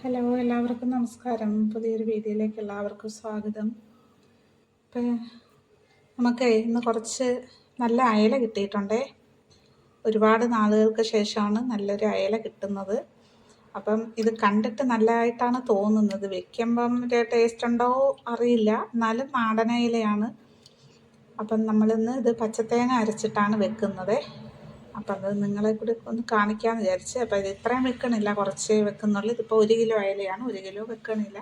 Hello എല്ലാവർക്കും നമസ്കാരം. പുതിയൊരു വീഡിയോയിലേക്ക് എല്ലാവർക്കും സ്വാഗതം. ഇപ്പം നമുക്ക് ഇന്ന് കുറച്ച് നല്ല അയല കിട്ടിയിട്ടുണ്ടേ. ഒരുപാട് നാളുകൾക്ക് ശേഷമാണ് നല്ലൊരു അയല കിട്ടുന്നത്. അപ്പം ഇത് കണ്ടിട്ട് നല്ലതായിട്ടാണ് തോന്നുന്നത്. വെക്കുമ്പം ടേസ്റ്റ് ഉണ്ടോ അറിയില്ല. എന്നാലും നാടൻ അയലയാണ്. അപ്പം നമ്മളിന്ന് ഇത് പച്ചത്തേങ്ങ അരച്ചിട്ടാണ് വെക്കുന്നത്. അപ്പം അത് നിങ്ങളെ കൂടി ഒന്ന് കാണിക്കാമെന്ന് വിചാരിച്ച്. അപ്പോൾ ഇത് ഇത്രയും വെക്കണില്ല. കുറച്ച് വെക്കുന്നുള്ളൂ. ഇതിപ്പോൾ ഒരു കിലോ അയലയാണ്. ഒരു കിലോ വെക്കണില്ല.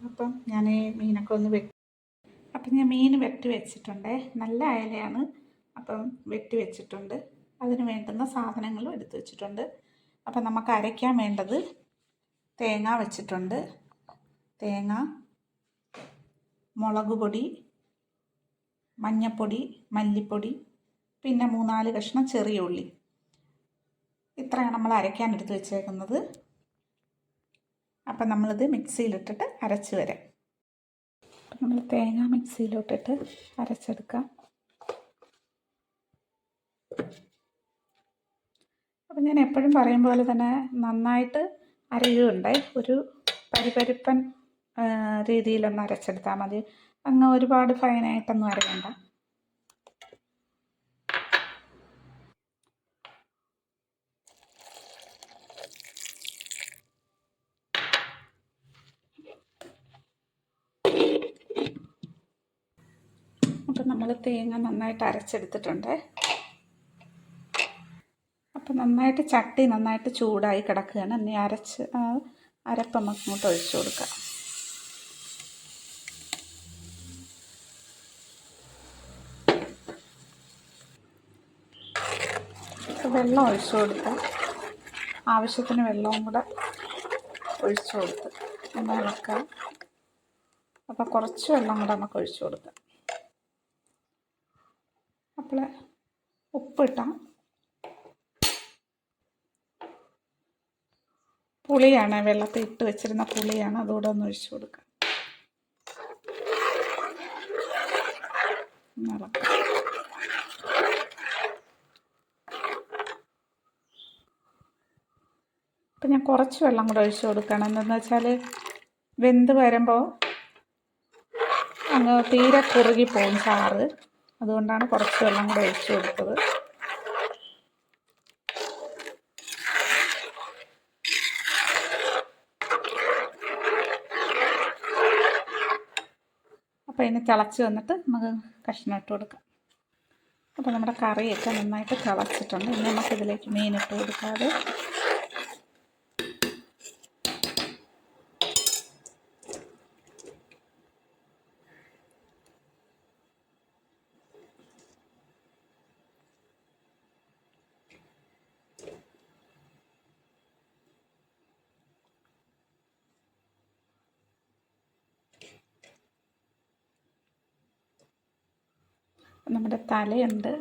അപ്പം ഞാൻ മീനൊക്കെ ഒന്ന് വെ അപ്പം ഞാൻ മീൻ വെട്ടി വെച്ചിട്ടുണ്ട്. നല്ല അയലയാണ്. അപ്പം വെട്ടി വെച്ചിട്ടുണ്ട്. അതിന് വേണ്ടുന്ന സാധനങ്ങളും എടുത്തു വെച്ചിട്ടുണ്ട്. അപ്പം നമുക്ക് അരയ്ക്കാൻ വേണ്ടത് തേങ്ങ വെച്ചിട്ടുണ്ട്. തേങ്ങ മുളക് പൊടി മഞ്ഞൾപ്പൊടി മല്ലിപ്പൊടി പിന്നെ മൂന്നാൽ കഷ്ണം ചെറിയ ഉള്ളി. ഇത്രയാണ് നമ്മൾ അരയ്ക്കാൻ എടുത്ത് വെച്ചേക്കുന്നത്. അപ്പം നമ്മളിത് മിക്സിയിലിട്ടിട്ട് അരച്ച് വരാം. നമ്മൾ തേങ്ങ മിക്സിയിലോട്ടിട്ട് അരച്ചെടുക്കാം. അപ്പം ഞാൻ എപ്പോഴും പറയും പോലെ തന്നെ നന്നായിട്ട് അരയുണ്ട് ഒരു പരിപരിപ്പൻ രീതിയിലൊന്ന് അരച്ചെടുത്താൽ മതി. അങ്ങ് ഒരുപാട് ഫൈനായിട്ടൊന്നും അരയണ്ട അപ്പം നമ്മൾ തേങ്ങ നന്നായിട്ട് അരച്ചെടുത്തിട്ടുണ്ട്. അപ്പം നന്നായിട്ട് ചട്ടി നന്നായിട്ട് ചൂടായി കിടക്കുകയാണ്. ഇനി അരച്ച് അരപ്പ് നമുക്ക് ഇങ്ങോട്ട് ഒഴിച്ചു കൊടുക്കാം വെള്ളം ഒഴിച്ചു കൊടുത്ത് ആവശ്യത്തിന് വെള്ളവും കൂടെ ഒഴിച്ചു കൊടുത്ത് ഒന്ന് ഇളക്കാം അപ്പോൾ കുറച്ച് വെള്ളം കൂടെ നമുക്ക് ഒഴിച്ചു കൊടുക്കാം. അപ്പോൾ ഉപ്പിട്ടാം. പുളിയാണ് വെള്ളത്തിൽ ഇട്ട് വെച്ചിരുന്ന പുളിയാണ് അതുകൂടെ ഒന്ന് ഒഴിച്ചു കൊടുക്കുക അപ്പം ഞാൻ കുറച്ച് വെള്ളം കൂടെ ഒഴിച്ചു കൊടുക്കണം. എന്തെന്ന് വെച്ചാൽ വെന്ത് വരുമ്പോൾ അങ്ങ് തീരെ കുറുകി പോകും ചാറ്. അതുകൊണ്ടാണ് കുറച്ച് വെള്ളം കൂടെ ഒഴിച്ചു കൊടുത്തത്. അപ്പോൾ ഇതിന് തിളച്ച് വന്നിട്ട് നമുക്ക് കഷ്ണം ഇട്ട് കൊടുക്കാം. അപ്പോൾ നമ്മുടെ കറിയൊക്കെ നന്നായിട്ട് തിളച്ചിട്ടുണ്ട്. ഇനി നമുക്കിതിലേക്ക് മീനിട്ട് കൊടുക്കാതെ നമ്മുടെ തലയുണ്ട്.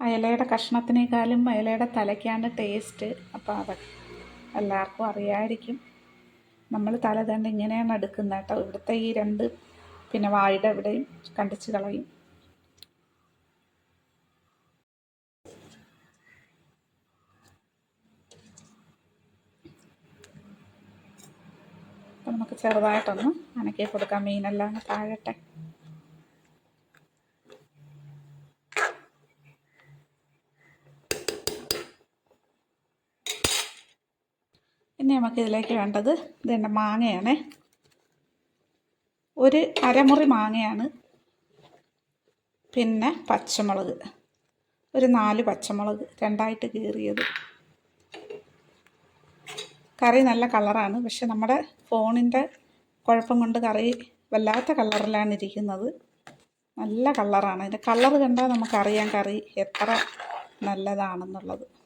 അയലയുടെ കഷ്ണത്തിനേക്കാളും അയലയുടെ തലയ്ക്കാണ് ടേസ്റ്റ് അപ്പോൾ അത് എല്ലാവർക്കും അറിയായിരിക്കും. നമ്മൾ തല തന്നെ ഇങ്ങനെയാണ് എടുക്കുന്നത് കേട്ടോ. ഇവിടുത്തെ ഈ രണ്ട് പിന്നെ വായുടെ എവിടെയും കണ്ടിച്ച് കളയും. നമുക്ക് ചെറുതായിട്ടൊന്ന് അനക്കി കൊടുക്കാം. മീനെല്ലാം താഴട്ടെ. ഇനി നമുക്ക് ഇതിലേക്ക് വേണ്ടത് ഇതെന്റെ മാങ്ങയാണ്. ഒരു അരമുറി മാങ്ങയാണ്. പിന്നെ പച്ചമുളക്. ഒരു നാല് പച്ചമുളക് രണ്ടായിട്ട് കീറിയത്. കറി നല്ല കളറാണ്. പക്ഷെ നമ്മുടെ ഫോണിന്റെ കുഴപ്പം കൊണ്ട് കറി വല്ലാത്ത കളറിലാണ് ഇരിക്കുന്നത്. നല്ല കളറാണ്. അതിന്റെ കളർ കണ്ടാൽ നമുക്കറിയാം കറി എത്ര നല്ലതാണെന്നുള്ളത്.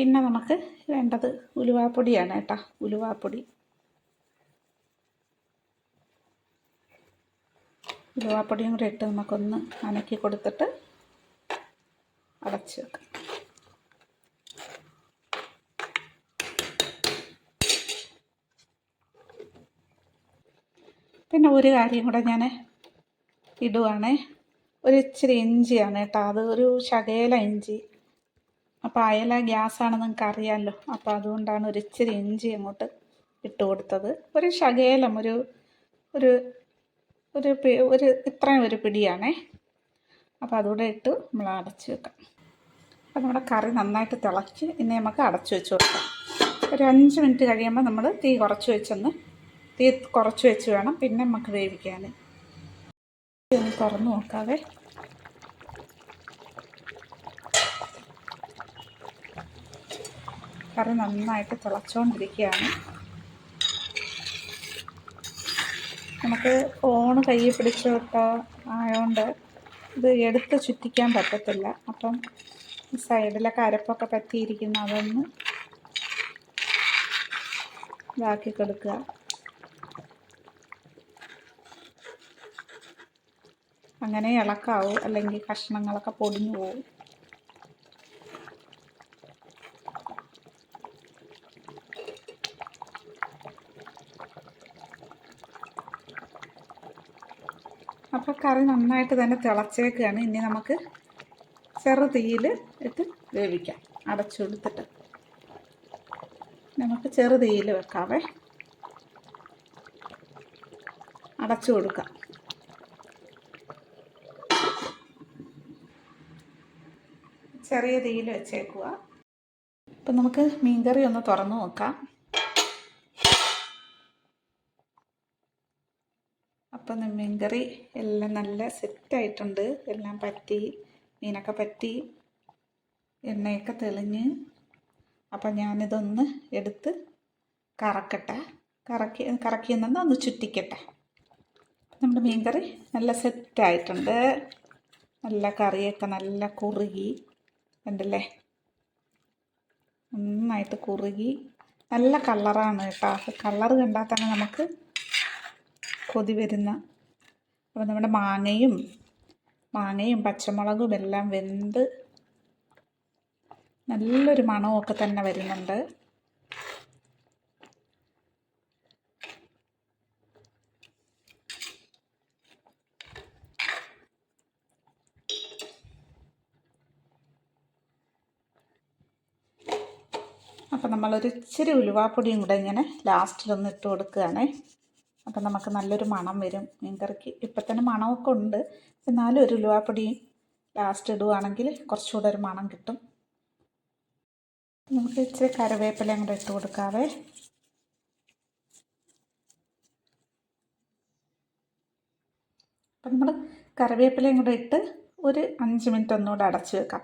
പിന്നെ നമുക്ക് വേണ്ടത് ഉലുവാപ്പൊടിയാണ് കേട്ടോ ഉലുവാപ്പൊടി. ഉലുവാപ്പൊടിയും കൂടെ ഇട്ട് നമുക്കൊന്ന് അനക്കി കൊടുത്തിട്ട് അടച്ച് വെക്കാം. പിന്നെ ഒരു കാര്യം കൂടെ ഞാൻ ഇടുവാണേ. ഒരു ഇച്ചിരി ഇഞ്ചിയാണ് കേട്ടോ അത് ഒരു ശകേല ഇഞ്ചി. അപ്പോൾ അയല ഗ്യാസാണെന്ന് നിങ്ങൾക്ക് അറിയാമല്ലോ അപ്പോൾ അതുകൊണ്ടാണ് ഒരു ഇച്ചിരി ഇഞ്ചി അങ്ങോട്ട് ഇട്ട് കൊടുത്തത്. ഒരു ശകേലം ഒരു ഒരു ഒരു ഒരു ഇത്രയും ഒരു പിടിയാണേ. അപ്പോൾ അതുകൂടെ ഇട്ട് നമ്മൾ അടച്ച് വെക്കാം. അപ്പോൾ നമ്മുടെ കറി നന്നായിട്ട് തിളച്ച് ഇനി നമുക്ക് അടച്ചു വെച്ച് കൊടുക്കാം. ഒരു അഞ്ച് മിനിറ്റ് കഴിയുമ്പോൾ നമ്മൾ തീ കുറച്ച് വെച്ചൊന്ന് തീ കുറച്ച് വെച്ച് വേണം പിന്നെ നമുക്ക് വേവിക്കാൻ തുറന്ന് നോക്കാവേ. കറി നന്നായിട്ട് തിളച്ചുകൊണ്ടിരിക്കുകയാണ് നമുക്ക് ഫോണ് കയ്യിൽ പിടിച്ച് വിട്ടോ ആയതുകൊണ്ട് ഇത് എടുത്ത് ചുറ്റിക്കാൻ പറ്റത്തില്ല. അപ്പം സൈഡിലൊക്കെ അരപ്പൊക്കെ പറ്റിയിരിക്കുന്ന അതൊന്ന് ഇതാക്കി കൊടുക്കുക. അങ്ങനെ ഇളക്കാവും അല്ലെങ്കിൽ കഷ്ണങ്ങളൊക്കെ പൊടിഞ്ഞു പോകും അപ്പോൾ കറി നന്നായിട്ട് തന്നെ തിളച്ചേക്കുകയാണ് ഇനി നമുക്ക് ചെറു തീയിൽ ഇട്ട് വേവിക്കാം. അടച്ചുകൊടുത്തിട്ട്. നമുക്ക് ചെറു തീയിൽ വെക്കാവേ. അടച്ചു കൊടുക്കാം. ചെറിയ തീയിൽ വെച്ചേക്കുക ഇപ്പം നമുക്ക് മീൻകറി ഒന്ന് തുറന്നു നോക്കാം. അപ്പം മീൻകറി എല്ലാം നല്ല സെറ്റായിട്ടുണ്ട് എല്ലാം പറ്റി മീനൊക്കെ പറ്റി എണ്ണയൊക്കെ തെളിഞ്ഞ്. അപ്പം ഞാനിതൊന്ന് എടുത്ത് കറക്കട്ടെ. കറക്കി കറക്കി നിന്ന് ഒന്ന് ചുറ്റിക്കട്ടെ. നമ്മുടെ മീൻകറി നല്ല സെറ്റായിട്ടുണ്ട് നല്ല കറിയൊക്കെ നല്ല കുറുകി ഉണ്ടല്ലേ? നന്നായിട്ട് കുറുകി. നല്ല കളറാണ് കേട്ടോ. കളർ കണ്ടാൽ തന്നെ നമുക്ക് കൊതി വരുന്ന അപ്പോൾ നമ്മുടെ മാങ്ങയും മാങ്ങയും പച്ചമുളകും എല്ലാം വെന്ത് നല്ലൊരു മണമൊക്കെ തന്നെ വരുന്നുണ്ട്. അപ്പം നമ്മളൊരു ഇച്ചിരി ഉലുവാപ്പൊടിയും കൂടെ ഇങ്ങനെ ലാസ്റ്റിലൊന്ന് ഇട്ട് കൊടുക്കുകയാണേ. അപ്പം നമുക്ക് നല്ലൊരു മണം വരും. മീൻകറിക്ക് ഇപ്പം തന്നെ മണമൊക്കെ ഉണ്ട്. എന്നാലും ഒരു ഉലുവാപ്പൊടി ലാസ്റ്റ് ഇടുവാണെങ്കിൽ കുറച്ചുകൂടെ ഒരു മണം കിട്ടും. നമുക്ക് ഇച്ചിരി കരവേപ്പില അങ്ങോട്ട് ഇട്ട് കൊടുക്കാവേ. അപ്പം നമ്മൾ കറിവേപ്പിലയും കൂടെ ഇട്ട് ഒരു അഞ്ച് മിനിറ്റ് ഒന്നുകൂടെ അടച്ച് വെക്കാം.